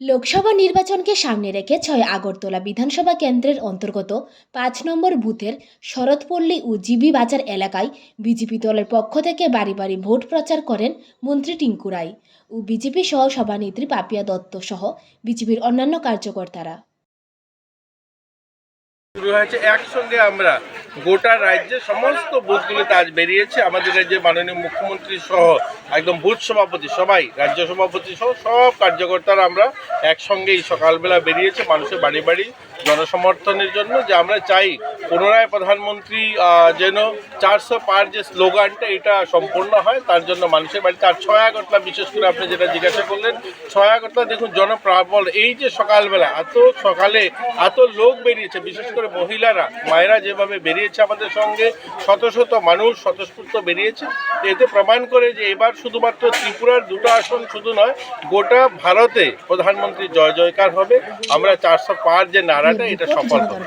লোকসভা নির্বাচনকে সামনে রেখে ছয় আগরতলা বিধানসভা কেন্দ্রের অন্তর্গত পাঁচ নম্বর বুথের শরৎপল্লী ও জিবি বাজার এলাকায় বিজেপি দলের পক্ষ থেকে বাড়ি বাড়ি ভোট প্রচার করেন মন্ত্রী টিঙ্কু রায় ও বিজেপি সহ সভানেত্রী পাপিয়া দত্ত সহ বিজেপির অন্যান্য কার্যকর্তারা। শুরু হয়েছে একসঙ্গে আমরা। গোটা রাজ্যে সমস্ত বুথগুলিতে আজ বেরিয়েছে আমাদের রাজ্যের মাননীয় মুখ্যমন্ত্রী সহ একদম বুথ সভাপতি সবাই, রাজ্য সভাপতি সহ সব কার্যকর্তারা আমরা একসঙ্গে এই সকালবেলা বেরিয়েছে মানুষের বাড়ি বাড়ি জনসমর্থনের জন্য যে আমরা চাই পুনরায় প্রধানমন্ত্রী যেন চারশো পার যে স্লোগানটা এটা সম্পূর্ণ হয়, তার জন্য মানুষের বাড়িতে আর ছয় বিশেষ করে আপনি যেটা জিজ্ঞাসা করলেন, ছয় আগরতলা দেখুন জনপ্রাবল, এই যে সকালবেলা এত সকালে এত লোক বেরিয়েছে, বিশেষ করে মহিলারা, মায়েরা যেভাবে বেরিয়েছে আমাদের সঙ্গে, শত শত মানুষ স্বতঃস্ফূর্ত বেরিয়েছে। এতে প্রমাণ করে যে এবার শুধুমাত্র ত্রিপুরার দুটো আসন শুধু নয়, গোটা ভারতে প্রধানমন্ত্রী জয় জয়কার হবে। আমরা চারশো পার যে নারাটা এটা সফল হবে।